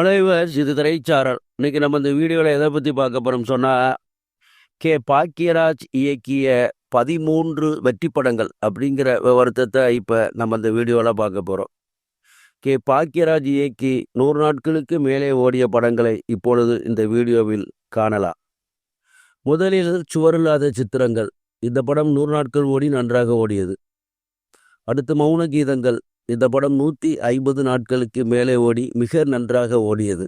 அலைவர்ஸ் இது திரைச்சாரல் இன்னைக்கு நம்ம இந்த வீடியோவில் எதை பற்றி பார்க்க போகிறோம் சொன்னால் கே. பாக்கியராஜ் இயக்கிய பதிமூன்று வெற்றி படங்கள் அப்படிங்கிற விவரத்தை இப்போ நம்ம இந்த வீடியோவில் பார்க்க போகிறோம் கே. பாக்கியராஜ் இயக்கி நூறு நாட்களுக்கு மேலே ஓடிய படங்களை இப்பொழுது இந்த வீடியோவில் காணலாம். முதலில் சுவரில்லாத சித்திரங்கள். இந்த படம் நூறு நாட்கள் ஓடி நன்றாக ஓடியது. அடுத்து மௌன கீதங்கள் இந்த படம் நூற்றி ஐம்பது நாட்களுக்கு மேலே ஓடி மிக நன்றாக ஓடியது.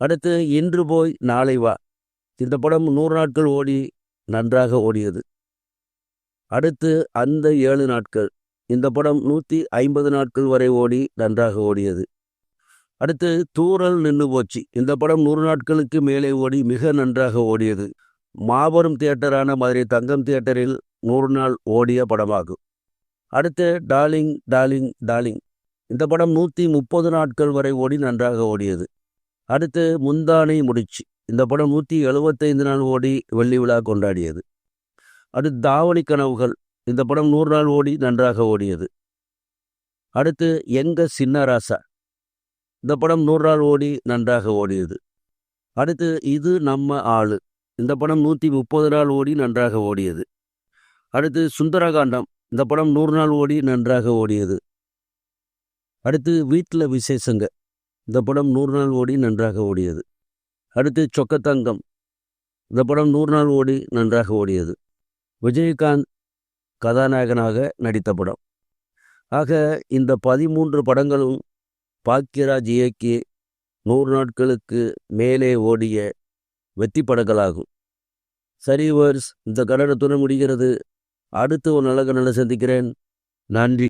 அடுத்து இன்று போய் நாளை வா. இந்த படம் நூறு நாட்கள் ஓடி நன்றாக ஓடியது. அடுத்து அந்த ஏழு நாட்கள். இந்த படம் நூற்றி ஐம்பது நாட்கள் வரை ஓடி நன்றாக ஓடியது. அடுத்து தூரல் நின்று போச்சு. இந்த படம் நூறு நாட்களுக்கு மேலே ஓடி மிக நன்றாக ஓடியது. மாபெரும் தியேட்டரான மதுரை தங்கம் தியேட்டரில் நூறு நாள் ஓடிய படமாகும். அடுத்து டார்லிங் டார்லிங் டார்லிங் இந்த படம் நூற்றி முப்பது நாட்கள் வரை ஓடி நன்றாக ஓடியது. அடுத்து முந்தானை முடிச்சு. இந்த படம் நூற்றி எழுபத்தைந்து நாள் ஓடி வெள்ளி விழா கொண்டாடியது. அடுத்து தாவணி கனவுகள். இந்த படம் நூறு நாள் ஓடி நன்றாக ஓடியது. அடுத்து எங்க சின்ன ராசா இந்த படம் நூறு நாள் ஓடி நன்றாக ஓடியது. அடுத்து இது நம்ம ஆளு. இந்த படம் நூற்றி முப்பது நாள் ஓடி நன்றாக ஓடியது. அடுத்து சுந்தரகாண்டம். இந்த படம் நூறு நாள் ஓடி நன்றாக ஓடியது. அடுத்து வீட்டில் விசேஷங்க. இந்த படம் நூறு நாள் ஓடி நன்றாக ஓடியது. அடுத்து சொக்கத்தங்கம் இந்த படம் நூறு நாள் ஓடி நன்றாக ஓடியது. விஜயகாந்த் கதாநாயகனாக நடித்த படம். ஆக இந்த பதிமூன்று படங்களும் பாக்கியராஜ் இயக்கி நூறு நாட்களுக்கு மேலே ஓடிய வெற்றி படங்களாகும் சரிவர்ஸ் இந்த கடனத்துடன் முடிகிறது. அடுத்து ஒரு நல்ல சந்திக்கிறேன். நன்றி.